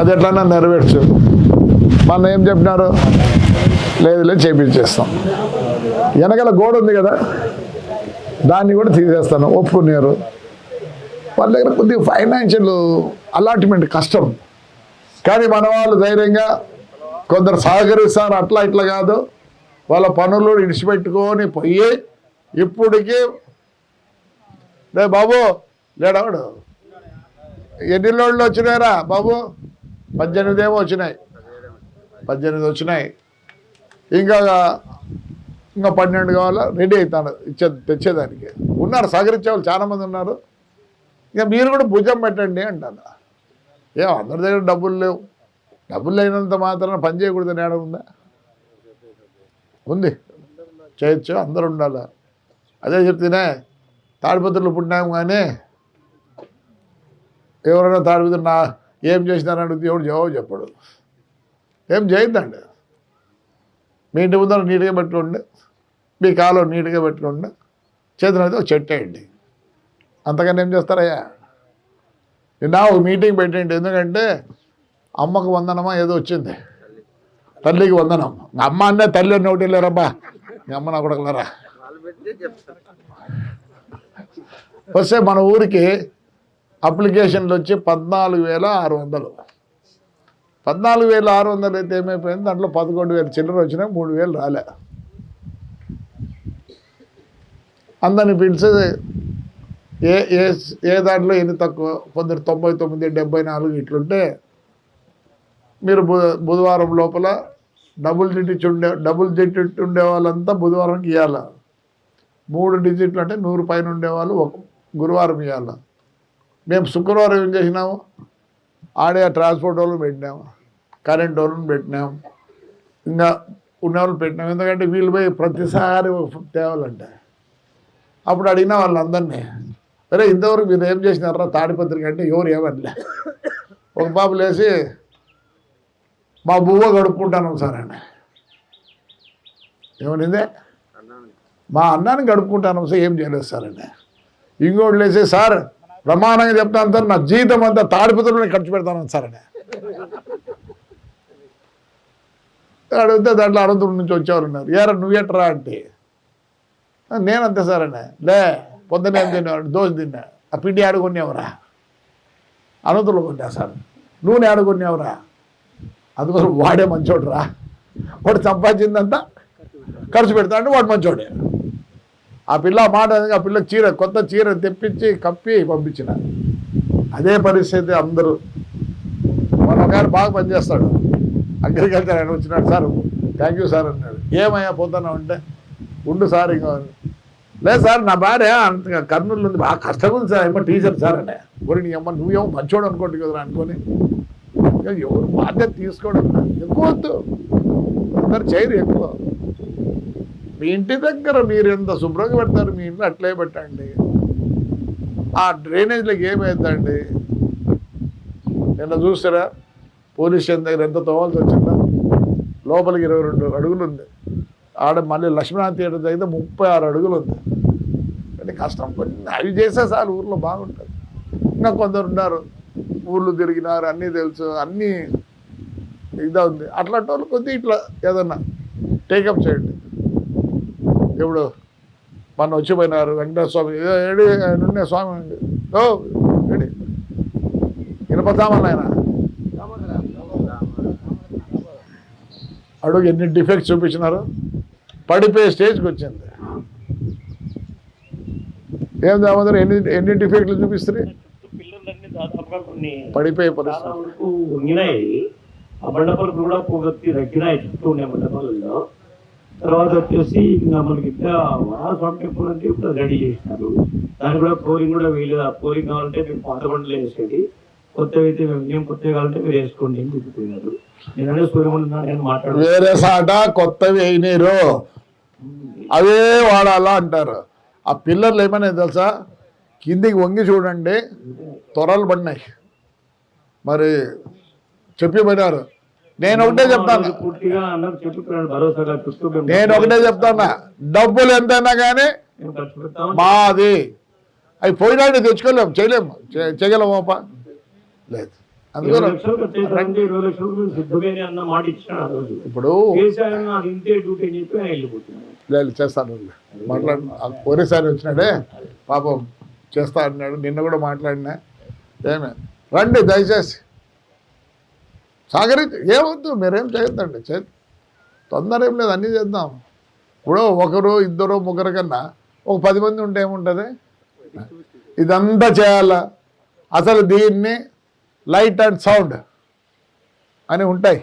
అది ఎట్లన్నా నెరవేర్చు. మన ఏం చెప్పినారు? లేదు లేదు చేపించేస్తాం. వెనకాల గోడ ఉంది కదా దాన్ని కూడా తీసేస్తాను ఒప్పుకున్నారు వాళ్ళ దగ్గర కొద్దిగా ఫైనాన్షియల్ అలాట్మెంట్ కష్టం. కానీ మన వాళ్ళు ధైర్యంగా కొందరు సహకరిస్తారు అట్లా ఇట్లా కాదు. వాళ్ళ పనులు ఇడిచిపెట్టుకొని పోయి ఇప్పటికీ లే బాబు లేడవాడు ఎన్ని లోడ్లు వచ్చినాయరా బాబు? పద్దెనిమిది ఏమో వచ్చినాయి. పద్దెనిమిది వచ్చినాయి. ఇంకా ఇంకా పన్నెండు కావాలా? రెడీ అవుతాను. ఇచ్చే తెచ్చేదానికి. ఉన్నారు సహకరించే వాళ్ళు చాలామంది ఉన్నారు. ఇంకా మీరు కూడా భుజం పెట్టండి అంటాను. ఏ అందరి దగ్గర డబ్బులు లేవు. డబ్బులు లేనంత మాత్రం పని చేయకూడదు ఏడ ఉందా? ఉంది. చేయొచ్చు అందరు ఉండాలి. అదే చెప్తేనే తాడిపత్రులు పుట్టినాము కానీ ఎవరైనా తాడిపత్రులు నా ఏం చేసినారని ఎవడు జవాబు చెప్పడు. ఏం చేయొద్దండి? మీ ఇంటి ముందర నీట్గా పెట్టుకోండి. మీ కాలం నీట్గా పెట్టుకోండి. చేతులు అయితే ఒక చెట్టు వేయండి. అంతకన్నా ఏం చేస్తారయ్యా? నిన్న ఒక మీటింగ్ పెట్టండి. ఎందుకంటే అమ్మకు వందనమా ఏదో వచ్చింది. తల్లికి వందనం. అమ్మ అన్నే తల్లి అన్న ఒకటి లేరబ్బా. మీ అమ్మ నా కొడకలరా వస్తే మన ఊరికి అప్లికేషన్లు వచ్చి పద్నాలుగు వేల ఆరు వందలు. పద్నాలుగు వేల ఆరు వందలు అయితే ఏమైపోయింది? దాంట్లో పదకొండు వేల చిల్లర వచ్చినాయి మూడు వేలు రాలే. అందరిని పిలిచి ఏ ఏ ఏ దాంట్లో ఎన్ని తక్కువ? కొందరు తొంభై తొమ్మిది డెబ్బై నాలుగు ఇట్లుంటే మీరు బు బుధవారం లోపల డబుల్ డిజిట్ ఉండే డబుల్ డిజిట్ ఉండే వాళ్ళంతా బుధవారం ఇవ్వాల మూడు డిజిట్లు అంటే నూరు పైన ఉండేవాళ్ళు ఒక గురువారం ఇవ్వాలి మేము శుక్రవారం ఏం చేసినాము? ఆడే ట్రాన్స్పోర్ట్ వాళ్ళని పెట్టినాము కరెంట్ వాళ్ళని పెట్టినాము ఇంకా ఉన్నవాళ్ళు పెట్టినాం. ఎందుకంటే వీళ్ళు పోయి ప్రతిసారి తేవాలంటే. అప్పుడు అడిగిన వాళ్ళందరినీ సరే ఇంతవరకు మీరు ఏం చేసినారా? తాడిపత్రిక అంటే ఎవరు ఏమనలే. ఒక బాబు లేచి మా బువ్వ గడుపుకుంటాను సార్ అని. ఏమనిందే? మా అన్నాన్ని గడుపుకుంటాను సార్ ఏం చేయలేదు సార్ అని. ఇంకోటి లేచి సార్ ప్రమాణంగా చెప్తాను సార్ నా జీతం అంతా తాడిపత్రులు ఖర్చు పెడతాను సార్ అని. అడిగితే దాంట్లో అనంతపురం నుంచి వచ్చేవారు ఉన్నారు. ఏరా నువ్వేట్రా అంటే నేనంతే సార్ అన్న లే పొద్దున ఏం దోశ తిన్నా. ఆ పిండి ఆడుకునేవరా? అనంతపురం కొన్నా సార్. నూనె ఆడుకునేవరా? అందుకోసం వాడే మంచోడు రా వాడు సంపాదించిందంతా ఖర్చు పెడతాడు వాడు మంచోడే. ఆ పిల్ల మాట ఆ పిల్ల చీర కొత్త చీర తెప్పించి కప్పి పంపించిన. అదే పరిస్థితి అందరూ. మన గారు బాగా పనిచేస్తాడు. అగ్రికల్చర్ ఆయన వచ్చినాడు సార్ థ్యాంక్ యూ సార్ అన్నాడు. ఏమయ్యా పోతున్నావు అంటే? ఉండు సార్ ఇంకా లేదు సార్ నా భార్య అంత కర్నూలు ఉంది బాగా కష్టం ఉంది సార్ ఏమో టీచర్ సార్ అనే ఊరి నీ అమ్మ నువ్వేమో మంచోడు అనుకోండి కదా అనుకొని. ఎవరు బాధ్యత తీసుకోవడం ఎక్కువ వద్దు? అందరు చేయరు ఎక్కువ. మీ ఇంటి దగ్గర మీరు ఎంత శుభ్రంగా పెడతారు మీ ఇంట్లో అట్లే పెట్టండి. ఆ డ్రైనేజ్లకు ఏమైందండి? నిన్న చూస్తారా పోలీస్ స్టేషన్ దగ్గర ఎంత తోవాల్సి వచ్చిందా? లోపలికి ఇరవై రెండు అడుగులు ఉంది. ఆడ మళ్ళీ లక్ష్మీనాథ్ థియేటర్ దగ్గర ముప్పై ఆరు అడుగులు ఉంది. కానీ కష్టం కొన్ని అవి చేసే సార్ ఊర్లో బాగుంటుంది. ఇంకా కొందరు ఉన్నారు. ఊర్లు తిరిగినారు అన్నీ తెలుసు అన్నీ ఇదా ఉంది. అట్లాంటి వాళ్ళు కొద్దిగా ఇట్లా ఏదన్నా టేకప్ చేయండి. ఇప్పుడు మన వచ్చిపోయినారు వెంకటేశ్వర స్వామి. ఏడి ఆయన ఉండే స్వామి. ఓ ఏడి? ఇనపతామని ఆయన అడుగు ఎన్ని డిఫెక్ట్స్ చూపించినారు? పడిపోయే స్టేజ్కి వచ్చింది. ఏం దామోదర్ ఎన్ని ఎన్ని డిఫెక్ట్లు చూపిస్తుంది పడిపోయే పరిస్థితి. వరకు ఆ బండపరుపు కూడా పోగొత్తి తగ్గినాయి చుట్టూ ఉండే మండపాలలో తర్వాత వచ్చేసి ఇంకా మనకి ఇంకా వరాస్వామి టెంపుల్ అంటే ఇప్పుడు రెడీ చేసినారు దాని కూడా ఫ్లోరింగ్ కూడా వేయలేదు ఆ ఫ్లోరింగ్ కావాలంటే మేము పాత బండ్లు వేసేది. కొత్తవి అయితే మేము మేము కొత్తవి కావాలంటే మీరు వేసుకోండి అని చెప్పిపోయినారు నేనంటే సూర్యమండలం మాట్లాడు వేరే సాట కొత్తవి అయినారు అవే వాడాలా అంటారు. ఆ పిల్లర్లు ఏమైనా తెలుసా? కిందికి వంగి చూడండి త్వరలు పడినాయి. మరి చెప్పిపోయినారు. నేను ఒకటే చెప్తాను. నేను ఒకటే చెప్తానా. డబ్బులు ఎంతైనా కానీ మాది. అవి పోయినాడు తెచ్చుకోలేము చేయలేము చే- చేయగలమోప లేదు. ఇప్పుడు లేదు చేస్తాను. మాట్లాడి ఒరేసారి వచ్చినాడే పాపం చేస్తా అన్నాడు. నిన్న కూడా మాట్లాడినా. ఏమే? రండి దయచేసి. సాగరించి ఏమొద్దు మీరేం చేయొద్దండి. చే తొందర ఏం లేదు అన్నీ చేద్దాం. ఇప్పుడు ఒకరు ఇద్దరు ముగ్గురు కన్నా ఒక పది మంది ఉంటే ఏముంటుంది? ఇదంతా చేయాలా? అసలు దీన్ని లైట్ అండ్ సౌండ్ అని ఉంటాయి.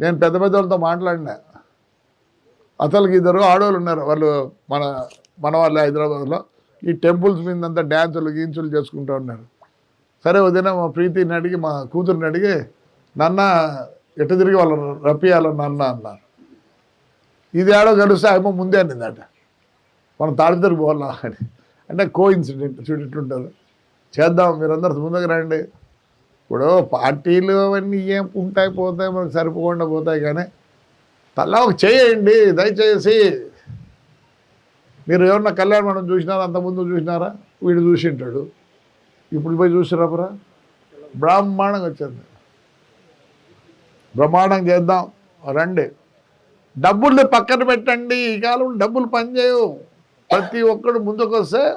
నేను పెద్ద పెద్ద వాళ్ళతో మాట్లాడినా. అసలుకి ఇద్దరు ఆడవాళ్ళు ఉన్నారు. వాళ్ళు మన మన వాళ్ళు హైదరాబాద్లో. ఈ టెంపుల్స్ మీద అంతా డ్యాన్సులు గీన్సులు చేసుకుంటూ ఉన్నారు. సరే వదిన మా ప్రీతిని అడిగి మా కూతురిని అడిగి నాన్న ఎటు తిరిగి వాళ్ళు రప్పియాల నాన్న అన్నారు ఇది ఆడో కలిస్తే ఆయమ్మ ముందే అనిందట. మనం తాడిద్దరు పోవాలా అని. అంటే కో ఇన్సిడెంట్ చూడు చేద్దాం మీరందరూ ముందుకు రండి. ఇప్పుడు పార్టీలు అవన్నీ ఏం ఉంటాయి పోతాయి మనకు సరిపోకుండా పోతాయి కానీ తలా ఒక చేయండి దయచేసి. మీరు ఏమన్నా కళ్యాణ్ మనం చూసినారా అంతకుముందు చూసినారా? వీడు చూసింటాడు. ఇప్పుడు పోయి చూసిరాపురా? బ్రహ్మాండంగా వచ్చింది బ్రహ్మాండం చేద్దాం. రండి. డబ్బులు పక్కన పెట్టండి. ఈ కాలం డబ్బులు పనిచేయవు. ప్రతి ఒక్కడు ముందుకు వస్తే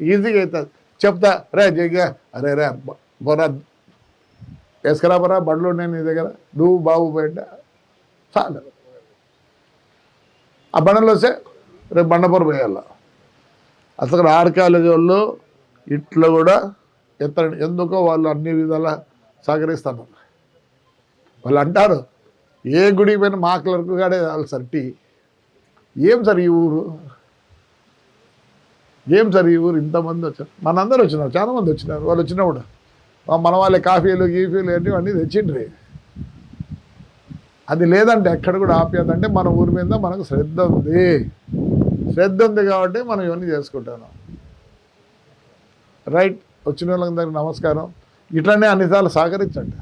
ఈజీగా అవుతుంది. చెప్తా రే జగ్గా అరే రే బ- బొరా బండ్లు ఉన్నాయి నీ దగ్గర. నువ్వు బాబు బయట చాలు. ఆ బండలు వస్తే రేపు బండపూర పోయాల అసలు ఆర్ కాలేజీ వాళ్ళు ఇట్లా కూడా ఎత్త ఎందుకో వాళ్ళు అన్ని విధాలా సహకరిస్తాను వాళ్ళు అంటారు ఏ గుడికి పోయినా మా క్లర్క్ కాడే వాళ్ళు సార్ టీ? ఏం సార్ ఈ ఊరు? ఏం సార్ ఈ ఊరు? ఇంతమంది వచ్చారు. మనందరూ వచ్చినారు చాలా మంది వచ్చినారు. వాళ్ళు వచ్చినప్పుడు మన వాళ్ళే కాఫీలు గీఫీలు అన్నీ అన్నీ తెచ్చిండ్రి. అది లేదంటే ఎక్కడ కూడా ఆప్యాదంటే మన ఊరి మీద మనకు శ్రద్ధ ఉంది. శ్రద్ధ ఉంది కాబట్టి మనం ఇవన్నీ చేసుకుంటాను రైట్ వచ్చిన వాళ్ళందరికీ నమస్కారం. ఇట్లనే అన్నిసార్లు సహకరించండి.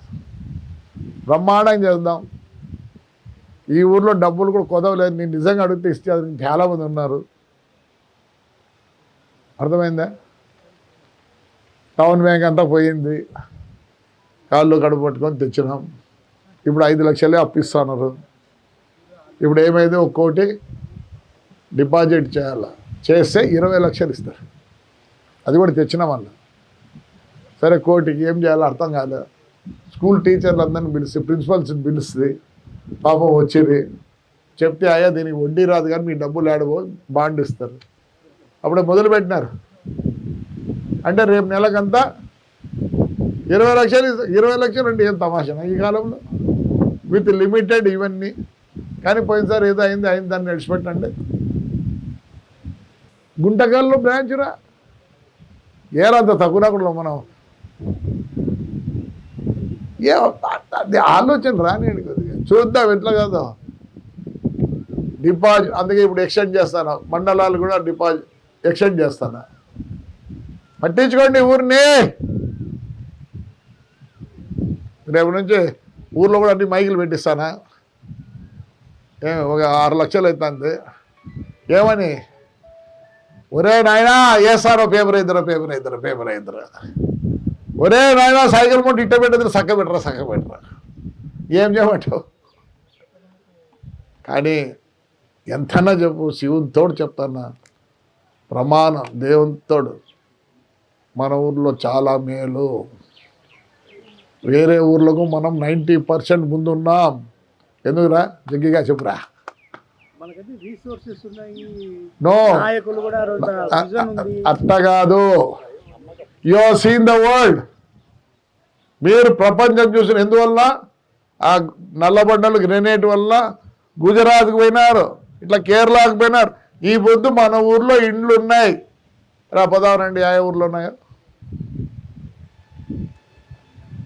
బ్రహ్మాండం చేద్దాం. ఈ ఊర్లో డబ్బులు కూడా కుదవలేదు. నేను నిజంగా అడిగితే ఇస్తే అది చాలా మంది ఉన్నారు. అర్థమైందా? టౌన్ బ్యాంక్ అంతా పోయింది. కాళ్ళు కడుపు పట్టుకొని తెచ్చినాం. ఇప్పుడు ఐదు లక్షలే అప్పిస్తున్నారు. ఇప్పుడు ఏమైంది? ఒక్కోటి డిపాజిట్ చేయాలి? చేస్తే ఇరవై లక్షలు ఇస్తారు. అది కూడా తెచ్చినాం అన్న సరే కోటికి ఏం చేయాలో అర్థం కాలేదు. స్కూల్ టీచర్లు అందరిని పిలిచి ప్రిన్సిపల్స్ని పిలుస్తుంది పాపం వచ్చేది. చెప్తే అయ్యా దీనికి వడ్డీ రాదు కానీ మీ డబ్బులు ఆడబో బాండ్ ఇస్తారు. అప్పుడే మొదలు పెట్టినారు. అంటే రేపు నెలకంతా ఇరవై లక్షలు ఇరవై లక్షలు అంటే ఏం తమాషా ఈ కాలంలో? విత్ లిమిటెడ్ ఇవన్నీ. కానీ పోయినసారి ఏదో అయింది అయింది దాన్ని నడిచిపెట్టండి గుంటకల్లో బ్రాంచ్ రా. ఏరంత తక్కువ మనం. ఏ అది ఆలోచన రానియండి కొద్దిగా. చూద్దాం ఎట్లా కాదు. డిపాజిట్ అందుకే ఇప్పుడు ఎక్స్టెండ్ చేస్తాను. మండలాలు కూడా డిపాజిట్ ఎక్స్టెండ్ చేస్తాను. పట్టించుకోండి ఊరిని. రేపు నుంచి ఊర్లో కూడా అన్ని మైకులు పెట్టిస్తానా? ఒక ఆరు లక్షలు అవుతుంది. ఏమని? ఒరే నాయనా వేస్తారో పేపర్ ఇద్దరు పేపర్ ఇద్దరు పేపర్ ఇద్దరు ఒరే నాయనా సైకిల్ మొట్టు ఇట్ట పెట్టదు సక్క పెట్టరా సక్క పెట్టరా. ఏం చేయమంటావు? కానీ ఎంతన్నా చెప్పు శివునితోడు చెప్తానా? ప్రమాణం దేవునితోడు మన ఊర్లో చాలా మేలు. వేరే ఊర్లకు మనం నైంటీ పర్సెంట్ ముందున్నాం ఎందుకురా? జగ్గిగా చెప్పురా. నో. అట్ట కాదు. యు సీన్ ద వరల్డ్ మీరు ప్రపంచం చూసిన ఎందువల్ల? ఆ నల్లబండలు గ్రెనేట్ వల్ల గుజరాత్కి పోయినారు. ఇట్లా కేరళకు పోయినారు. ఈ పొద్దు మన ఊర్లో ఇండ్లు ఉన్నాయి రా పదావరండి ఆ ఊర్లో ఉన్నాయో?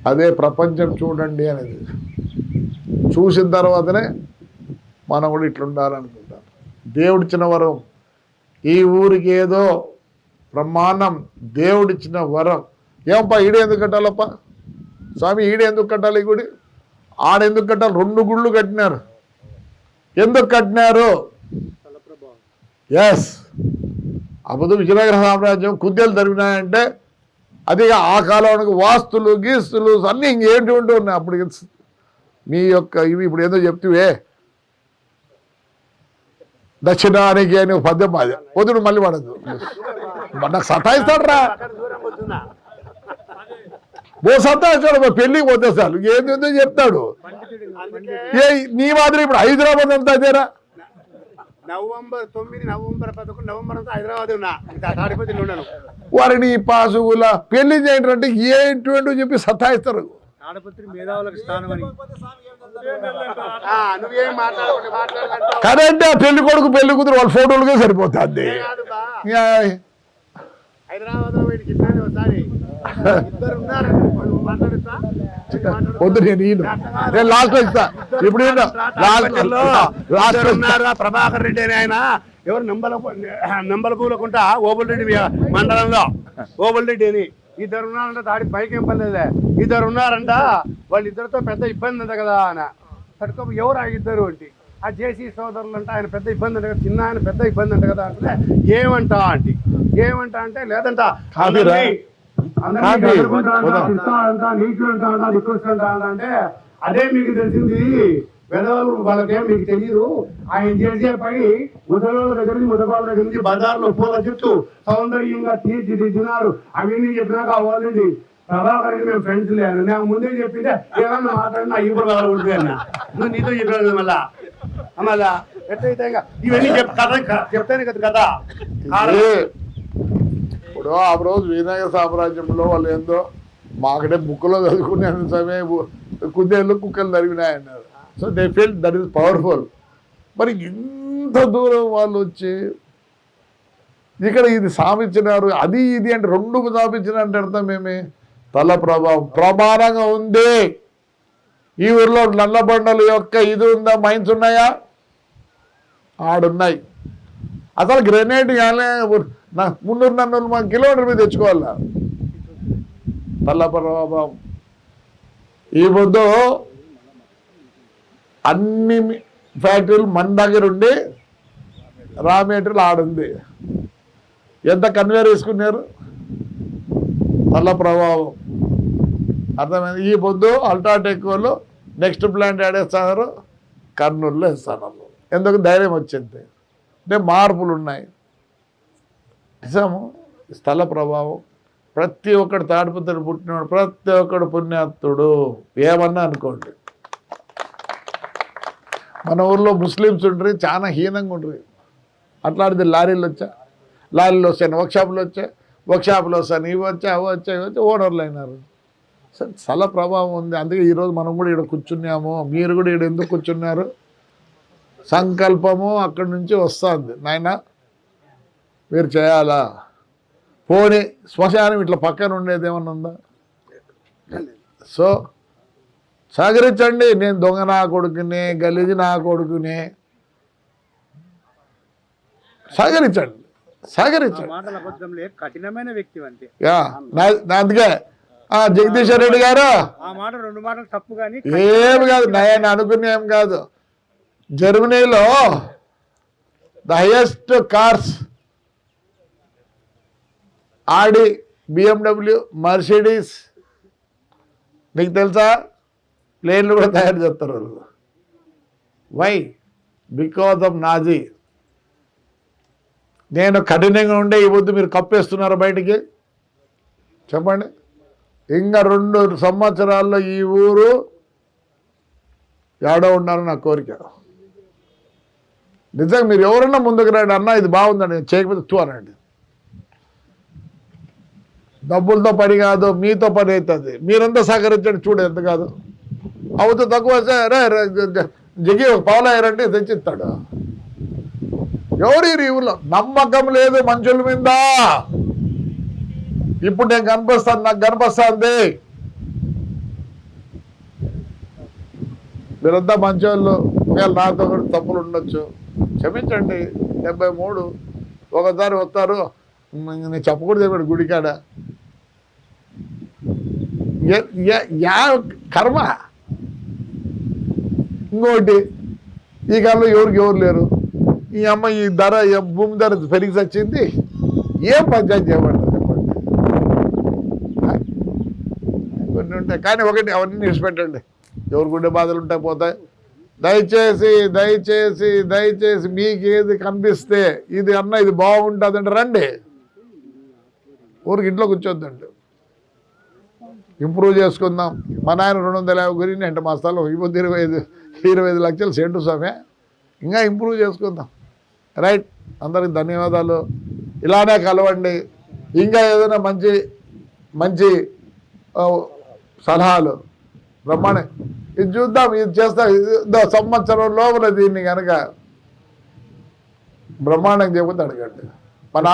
అదే ప్రపంచం చూడండి అనేది. చూసిన తర్వాతనే మనం కూడా ఇట్లుండాలనుకుంటాం. దేవుడిచ్చిన వరం. ఈ ఊరికి ఏదో ప్రమాణం దేవుడిచ్చిన వరం. ఏమప్పా ఈడే ఎందుకు కట్టాలప్ప? స్వామి ఈడే ఎందుకు కట్టాలి గుడి? ఆడెందుకు కట్టాలి? రెండు గుళ్ళు కట్టినారు. ఎందుకు కట్టినారు? ఎస్ అప్పుడు విజయనగర సామ్రాజ్యం కుద్దెలు తరిమినాయంటే అది ఆ కాలానికి వాస్తులు గీస్తులు అన్నీ ఇంకేంటి ఉంటూ ఉన్నాయి. అప్పుడు మీ యొక్క ఇవి ఇప్పుడు ఏదో చెప్తివే. దక్షిణానికి అని పద్యం అది. వదుడు మళ్ళీ పడదు నాకు సతాయిస్తాడు రా ఓ సతాయిస్తాడు పెళ్ళికి పోతే చాలు. ఏందో చెప్తాడు? ఏ నీ మాదిరి ఇప్పుడు హైదరాబాద్ అంతా అదేరా నవంబర్ తొమ్మిది నవంబర్ పదకొండు నవంబర్ అంతా హైదరాబాద్ ఉన్నా. ఇంకా తాడిపత్రిలో ఉన్నాను వారిని పాసుగుల పెళ్ళి చేయండి అంటే ఏంటి చెప్పి సతాయిస్తారు. ఆడపత్రి మేధావులకు స్థానం అని. కరెంట్ ఆ పెళ్ళి కొడుకు పెళ్ళి కూతురు వాళ్ళ ఫోటోలుగా సరిపోతుంది. కాదు బా. ఇంకా హైదరాబాద్లో వీడికి ఇట్లాంటి ఒకసారి. ఇద్దరు ఉన్నారు. నువ్వు మాట్లాడుతా వద్దు నేను ఈయన. నేను లాస్ట్లో ఇస్తా. ఇప్పుడు. లాస్ట్ ప్రభాకర్ రెడ్డి అని ఆయన. ఎవరు నంబల నంబల పూలకుంటా ఓబుల్ రెడ్డి మండలంలో. ఓబుల్ రెడ్డి అని. ఇద్దరు ఉన్నారంట తాడి పైకి ఏం పర్లేదే ఇద్దరు ఉన్నారంట వాళ్ళిద్దరితో పెద్ద ఇబ్బంది ఉంది కదా ఆయన తడుకో ఎవరు ఆ ఇద్దరు అంటే ఆ జేసీ సోదరులు అంట ఆయన పెద్ద ఇబ్బంది అంట కదా చిన్న ఆయన పెద్ద ఇబ్బంది అంట కదా అంటే ఏమంట ఆంటీ? ఏమంట అంటే లేదంట. అంటే అదే మీకు తెలిసింది. పెద్దవాళ్ళు వాళ్ళకేం మీకు తెలియదు ఆయన చేసే పని ముసలోళ్ళ దగ్గర నుంచి ముదపాల దగ్గర నుంచి బజార్లో పూల చుట్టూ సౌందర్యంగా తీర్చిదిద్దినారు. అవన్నీ చెప్పినాక వాళ్ళని ప్రభాకర్ మేము ఫ్రెండ్స్ లేను నాకు ముందే చెప్పింటే ఏమన్నా మాట్లాడినా ఇప్పుడు వాళ్ళు ఉంటుంది అన్న. నువ్వు నీతో చెప్పాను మళ్ళా? మళ్ళా? ఎట్లయితే ఇంకా ఇవన్నీ చెప్ కథ చెప్తాను కదా కదా ఇప్పుడు ఆ రోజు వినాయక సామ్రాజ్యంలో వాళ్ళు ఏందో మాకడే బుక్లో చదువుకునే సమయం కుందేళ్ళు కుక్కలు తరిగినాయన్నారు. So they feel that is powerful మరి ఇంత దూరం వాళ్ళు వచ్చి ఇక్కడ ఇది సామిచ్చినారు అది ఇది అంటే రెండు సాధించిన అంటే అర్థం ఏమి? తల ప్రభావం ప్రమాణంగా ఉంది. ఈ ఊర్లో నల్లబండల యొక్క ఇది ఉందా మైన్స్ ఉన్నాయా? ఆడున్నాయి. అసలు గ్రెనేడ్ కానీ మున్నూరు నన్ను మా కిలోమీటర్ మీద తెచ్చుకోవాలా? తల్ల ప్రభావం. ఈ ముందు అన్ని ఫ్యాక్టరీలు మన దగ్గర ఉండి రా మెటీరియల్ ఆడుంది. ఎంత కన్వేర్ వేసుకున్నారు? తల్ల ప్రభావం. అర్థమైంది? ఈ పొద్దు అల్ట్రాటెక్ వాళ్ళు నెక్స్ట్ ప్లాంట్ ఆడేస్తున్నారు కర్నూలులో వేస్తున్నారు ఎందుకు ధైర్యం వచ్చింది? అంటే మార్పులు ఉన్నాయి. నిజము స్థల ప్రభావం. ప్రతి ఒక్కడు తాడిపత్రి పుట్టినవాడు ప్రతి ఒక్కడు పుణ్యాత్తుడు ఏమన్నా అనుకోండి. మన ఊర్లో ముస్లిమ్స్ ఉంటారు చాలా హీనంగా ఉంటారు అట్లాంటిది లారీలు వచ్చా? లారీలు వస్తాయి వర్క్షాపులు వచ్చాయి వర్క్షాపులు వస్తాయి ఇవి వచ్చాయి అవి వచ్చాయి ఇవి వచ్చాయి ఓనర్లు అయినారు. సరే స్థల ప్రభావం ఉంది. అందుకే ఈరోజు మనం కూడా ఇక్కడ కూర్చున్నాము. మీరు కూడా ఇక్కడ ఎందుకు కూర్చున్నారు? సంకల్పము అక్కడి నుంచి వస్తుంది. నాయన మీరు చేయాలా? పోనీ శ్మశానం ఇట్లా పక్కన ఉండేది ఏమన్నా ఉందా? సో సహకరించండి. నేను దొంగ నా కొడుకునే గలీజి నా కొడుకునే. సహకరించండి. సహకరించండి. కఠినమైన వ్యక్తి అంతే. అందుకే. జగదీశ్వర్ రెడ్డి గారు. ఆ మాట రెండు మాటలు తప్పు కానీ ఏమి కాదు నేను అనుకునే ఏం కాదు. జర్మనీలో the highest cars Audi BMW Mercedes. నీకు తెలుసా? ప్లేన్లు కూడా తయారు చేస్తారు వాళ్ళు. వై బికాజ్ ఆఫ్ నాజీ నేను కఠినంగా ఉండే ఈ పొద్దు మీరు కప్పేస్తున్నారు బయటికి. చెప్పండి. ఇంకా రెండు సంవత్సరాల్లో ఈ ఊరు ఏడో ఉన్నారు నా కోరిక. నిజంగా మీరు ఎవరన్నా ముందుకు రండి. అన్న ఇది బాగుందండి. నేను చేయకపోతే తూ అనండి. డబ్బులతో పని కాదు మీతో పని అవుతుంది. మీరంతా సహకరించండి. చూడు ఎంత కాదు. అవుతూ తక్కువ జగి ఒక పావులాయరంటే తెచ్చిస్తాడు. ఎవరు ఈ ఊళ్ళో నమ్మకం లేదు మనుషుల మీద. ఇప్పుడు నేను కనిపిస్తాను నాకు కనిపిస్తుంది. మీరంతా మంచోళ్ళు ఒకవేళ నాతో కూడా తప్పులు ఉండొచ్చు. క్షమించండి డెబ్బై మూడు. ఒకసారి వస్తారు. నేను చెప్పకూడదు ఇక్కడ గుడికాడ? యా కర్మ. ఇంకోటి ఈ కాలంలో ఎవరికి ఎవరు లేరు? ఈ అమ్మ ఈ ధర భూమి ధర పెరిగి వచ్చింది ఏం పంచాయతీ చేయమంటారు చెప్పండి? కొన్ని ఉంటాయి. కానీ ఒకటి అవన్నీ విడిచిపెట్టండి ఎవరి గుండె బాధలు ఉంటాయి పోతాయి. దయచేసి దయచేసి దయచేసి మీకు ఏది కనిపిస్తే ఇది అన్న ఇది బాగుంటుందంటే రండి. ఊరికి ఇంట్లో కూర్చోద్దండి. ఇంప్రూవ్ చేసుకుందాం. మా నాయన రెండు వందల యాభై గురించి అంటే మా స్థలం ఇప్పుడు ఇరవై ఐదు ఇరవై ఐదు లక్షలు సెంటు స్వామి. ఇంకా ఇంప్రూవ్ చేసుకుందాం. రైట్. అందరికి ధన్యవాదాలు. ఇలానే కలవండి. ఇంకా ఏదైనా మంచి మంచి సలహాలు బ్రహ్మాండ ఇది చూద్దాం ఇది చేస్తాం. ఇది సంవత్సరం లోపల దీన్ని కనుక బ్రహ్మాండం చెబుతాడు అడగండి